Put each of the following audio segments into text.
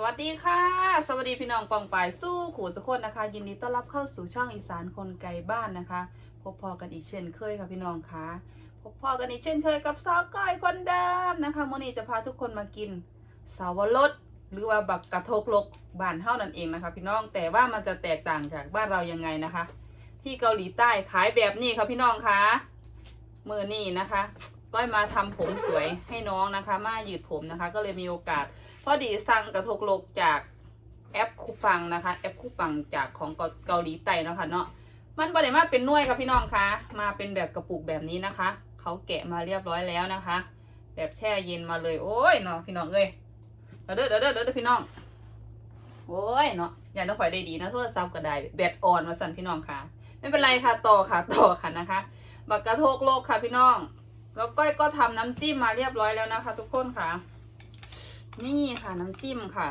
สวัสดีค่ะ สวัสดีพี่น้องปองปายสู้ขู่สุกคนนะคะ ยินดีต้อนรับเข้าสู่ช่องอีสานคนไกลบ้านนะคะ พบพอกันอีกเช่นเคยค่ะพี่น้องคะพบพอกันอีกเช่นเคยกับสาวก้อยคนเดิมนะคะมื่อนี้จะพาทุกคนมากินสาวรสหรือว่าบักกระทกลกบ้านเท่านั่นเองนะคะ พี่น้องแต่ว่ามันจะแตกต่างจากบ้านเรายังไงนะคะ ที่เกาหลีใต้ขายแบบนี้ค่ะพี่น้องคะมือนี่นะคะ ก้อยมาทำผมสวยให้น้องนะคะ มาหยืดผมนะคะ ก็เลยมีโอกาส อดีสั่งกระทกโลกจากแอปคูปังนะคะ แอปคูปังจากของเกาหลีใต้นะคะเนาะมันบริมาเป็นน่วยค่ะพี่น้องคะมาเป็นแบบกระปุกแบบนี้นะคะเขาแกะมาเรียบร้อยแล้วนะคะ แบบแช่เย็นมาเลยโอ้ยเนาะพี่น้องเอ้ยเด้อเด้อเด้อเด้อพี่น้องโอ้ยเนาะอย่าต้องคอยได้ดีนะโทรศัพท์ก็ได้แบตอ่อนมาสั่นพี่น้องค่ะ ไม่เป็นไรค่ะต่อค่ะต่อค่ะนะคะบักกระโทกโลกค่ะพี่น้อง แล้วก้อยก็ทำน้ำจิ้มมาเรียบร้อยแล้วนะคะ ทุกคนค่ะ นี่ค่ะน้ำจิ้มค่ะ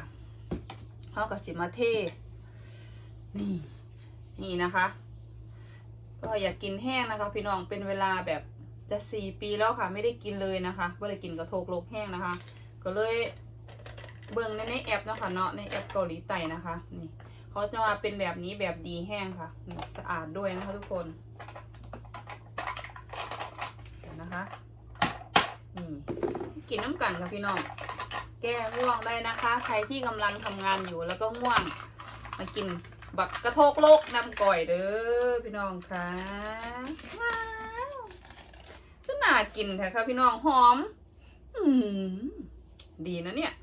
เข้ากับสิมาเทนี่ นี่นะคะ ก็อยากกินแห้งนะคะ พี่น้องเป็นเวลาแบบจะสี่ปีแล้วค่ะ ไม่ได้กินเลยนะคะไม่ได้กินกระโทกโลกแห้งนะคะ ก็เลยเบิ่งในในแอปนะคะเนาะในแอปเกาหลีใต้นะคะ นี่เขาจะมาเป็นแบบนี้แบบดีแห้งค่ะนี่สะอาดด้วยนะคะทุกคนนะคะนี่กินน้ำกันค่ะพี่น้อง แก้ง่วงได้นะคะ ใครที่กำลังทำงานอยู่แล้วก็ง่วง มากินบักกระโทกโลกน้ำก่อยเด้อพี่น้องค่ะว้าวก็น่ากินแท้ค่ะพี่น้องหอมอืมดีนะเนี่ย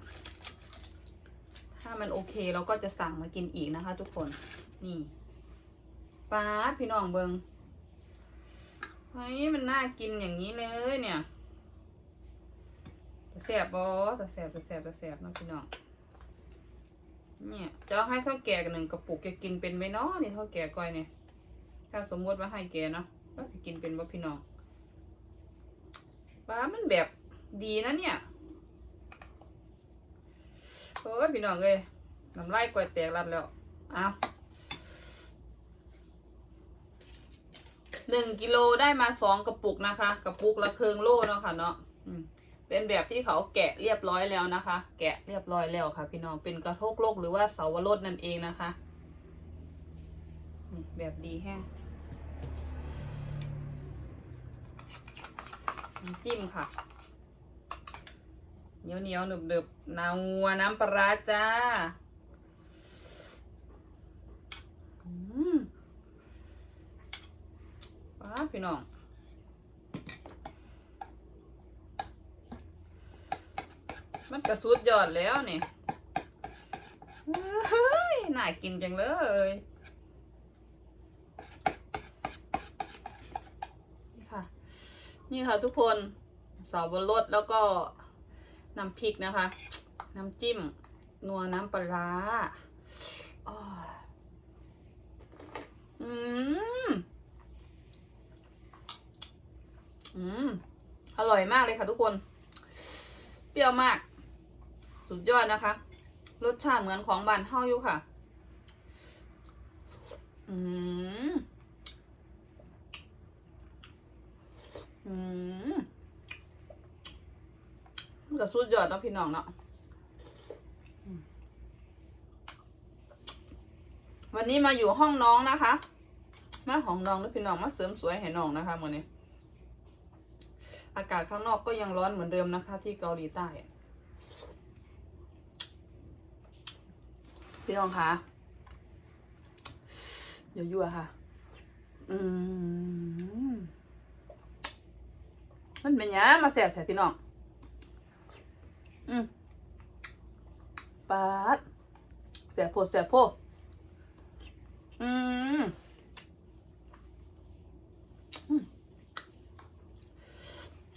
ถ้ามันโอเคเราก็จะสั่งมากินอีกนะคะ ทุกคนนี่ป้าพี่น้องเบิงเฮ้ยมันน่ากินอย่างนี้เลยเนี่ย แสบบอจะแสบจะแสบจะแสบเนาะพี่น้องเนี่ยจะให้เท่าแก่กันหนึ่งกระปุกแกกินเป็นไหมเนาะนี่เท่าแก่ก้อยเนี่ยถ้าสมมติว่าให้แกเนาะก็สิกินเป็นว่าพี่น้องป้ามันแบบดีนะเนี่ยโอ้ยพี่น้องเอ้ยน้ำลายก้อยแตกรัดแล้วเอาหนึ่งกิโลได้มาสองกระปุกนะคะ กระปุกละเคืองโลเนาะค่ะเนาะอืม เป็นแบบที่เขาแกะเรียบร้อยแล้วนะคะ แกะเรียบร้อยแล้วค่ะ พี่น้องเป็นกระทกโลกหรือว่าเสาวรสนั่นเองนะคะนี่แบบดีแห้งจิ้มค่ะเหนียวเหนียวๆหนึบหนึบนาวัวน้ำปลาจ้าอืมป้าพี่น้อง มันกระสุดยอดแล้วนี่เฮ้ยน่ากินจังเลยนี่ค่ะ นี่ค่ะทุกคนสาวรสแล้วก็น้ำพริกนะคะ น้ำจิ้ม นัวน้ำปลาอ้ออืม อืม อร่อยมากเลยค่ะทุกคน เปรี้ยวมาก สุดยอดนะคะ รสชาติเหมือนของบ้านเฮาอยู่ค่ะ อืมอืมก็สุดยอดเนาะพี่น้องเนาะวันนี้มาอยู่ห้องน้องนะคะ มาห้องน้องแล้วพี่น้องมาเสริมสวยให้น้องนะคะวันนี้ อากาศข้างนอกก็ยังร้อนเหมือนเดิมนะคะ ที่เกาหลีใต้อะ พี่น้องคะเดี๋ยวยั่วค่ะ อืม มันเป็นยังมาแสบแถพี่น้อง อืมปาดแสบโพแสบโพอืม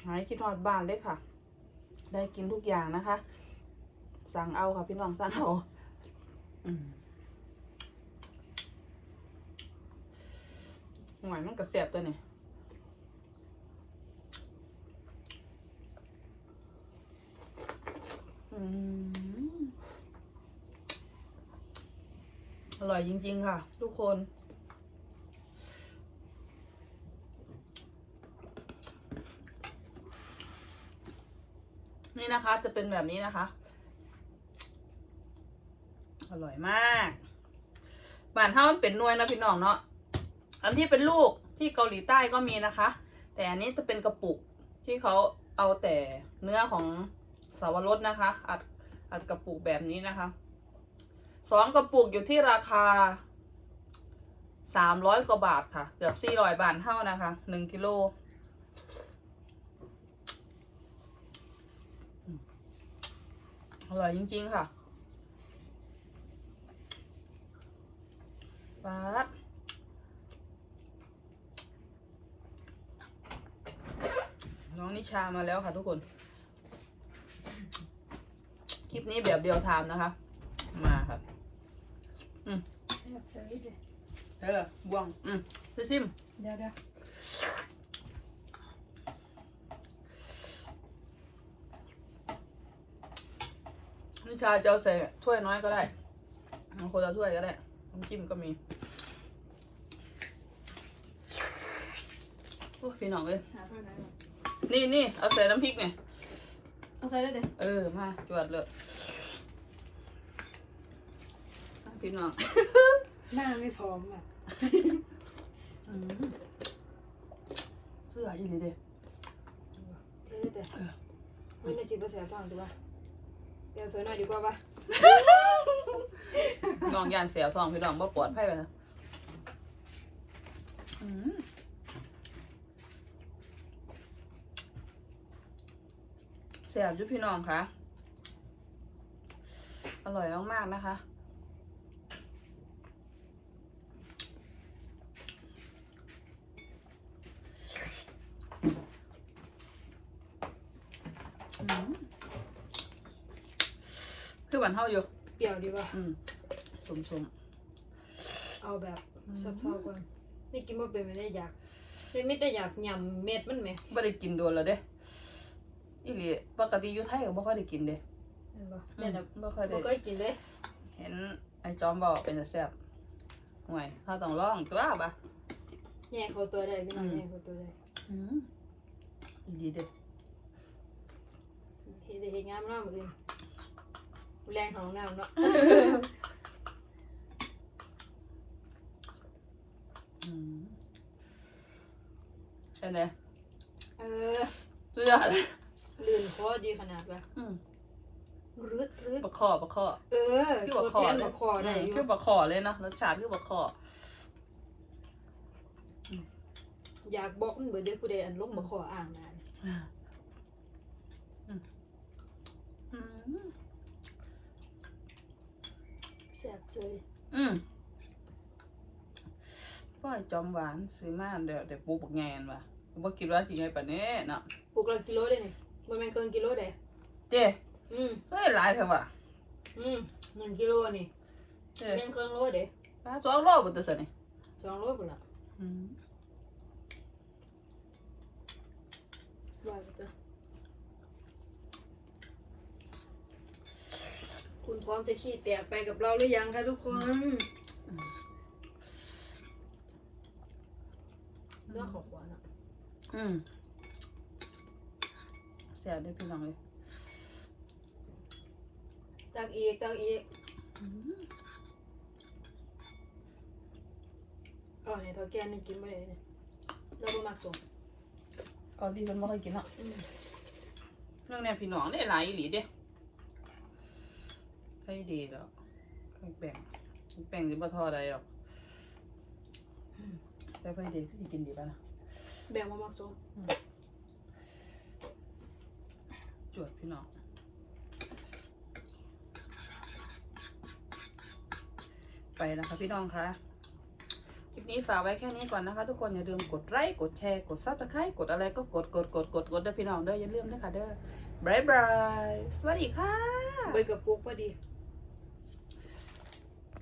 หายคิดฮอดบ้านเลยค่ะ ได้กินทุกอย่างนะคะ สั่งเอาค่ะพี่น้องสั่งเอา หวานมันกระเสียบตัวนี่อร่อยจริง ๆ ค่ะ ทุกคน นี่นะคะจะเป็นแบบนี้นะคะ ร่อยมากบ้านเฮามันเป็นนวยนะพี่น้องเนาะอันที่เป็นลูกที่เกาหลีใต้ก็มีนะคะ แต่อันนี้จะเป็นกระปุกที่เขาเอาแต่เนื้อของสาวรสนะคะ อัดอัดกระปุกแบบนี้นะคะสองกระปุกอยู่ที่ราคาสามร้อยกว่าบาทค่ะ เกือบสี่ร้อยบาทเท่านะคะหนึ่งกิโลอร่อยจริงๆค่ะ ปาดน้องนิชามาแล้วค่ะทุกคน คลิปนี้แบบเดียวไทม์นะคะ มาครับเออบวง อืมซิซิม เดี๋ยวเดี๋ยวนิชาจะเอาใส่ถ้วยน้อยก็ได้เอาคนละถ้วยก็ได้น้ำจิ้มก็มีโอ้ย พี่น้องเอ้ยหาเท่าไหร่นี่นี่เอาใส่น้ำพริกเนี่ยเอาใส่ได้เดี๋ยวเออมาจวดเลยอะพี่น้อง หน้าไม่พร้อมอะอืมเสื้ออีหลีเด้เท่แต่ไม่ในสิบเปอร์เซ็นต์ฟังดูว่าเดี๋ยวสวยหน่อยดีกว่าปะน้องยานเสียวทองพี่น้องบ่ปลอดภัยไปนะอืม เสียบอยุพี่น้องค่ะ อร่อยมาก ๆ นะคะอืมคือบันเท่าอยู่ เปรี้ยวดีป่ะอืมสมสมเอาแบบชอบๆก่อนนี่กินมาเป็นไม่ได้อยากเป็นไม่ได้อยากยำเม็ดมันไหมไม่ได้กินโดนแล้วเด้ อีหลีปกติอยู่ไทยก็บ่ค่อยได้กินเด้เห็นปะอืเนี่ยมแบบบ่ค่อยได้บ่เคยกินเลยเห็นไอ้จอมบอกเป็นแต่แซ่บห่วยเขาต้องลองตัวบ่ะแย่เขาตัวได้พี่น้องอืมแย่เขาตัวได้อืมอีหลีเด้เฮ็ดได้เฮ็ดงามเนาะมื้ออื่นแรงของน้ำเนาะอืมเป็นไงเออสุดยอดเลยลื่นคอดีขนาดปะอืมรืดรืดปลาคอปลาคอ เออคือตัปวลาคอแทนเลยบักคอได้อมยู่คือปลาคอเลยเนาะรสชาติคือปลาคออยากบอกมันเบิดเด้อผู้ใดอันลงบักคออ่างนานอืมอืมแซ่บเจยอืมพ่อยจอมหวานซื้อมาเดี๋ยวเดี๋ยวปูปักแงนว่ะบ่คิดว่าสิไงปานนี้เนาะปลูกละกิโลได้นี่ บ่แม่นเกินกิโลได้เจ้อืมเฮ้ยหลายเถอะว่ะอืมหนึ่งกิโลนี่เจ้แม่นเกินโลเด้ปลาสองโลบ่ตัวซะนี่สองโลพุ่นล่ะอืมว่าไปจ้ะคุณพร้อมจะขี้แตกไปกับเราหรือยังคะทุกคนเนื้อขอขวานอะอืมแซ่บเด้อพี่น้องเลยตักอีกตักอีกอืมอ๋อให้เท่าแกนี่กินบ่ได้เนี่ยเราบ่มักส่งเกาหลีเพิ่นบ่ค่อยกินเนาะอืมเรื่องเนี้ยพี่น้องได้หลายอีหลีเด้ใช่ดีแล้วไข่แป้งไข่แป้งสิบ่ทอดได้หรอกแต่ไฟเด็กที่สิกินดีป่ะนะแบ่งบ่มักส่ง จวดพี่น้องไปนะคะพี่น้องคะคลิปนี้ฝากไว้แค่นี้ก่อนนะคะ ทุกคนอย่าลืมกดไลค์กดแชร์กดซับสไครต์กดอะไรก็กดกดกดกดกดเด้อพี่น้องเด้ออย่าลืมนะคะเด้อบายบายสวัสดีค่ะไปกับปุ๊กพอดี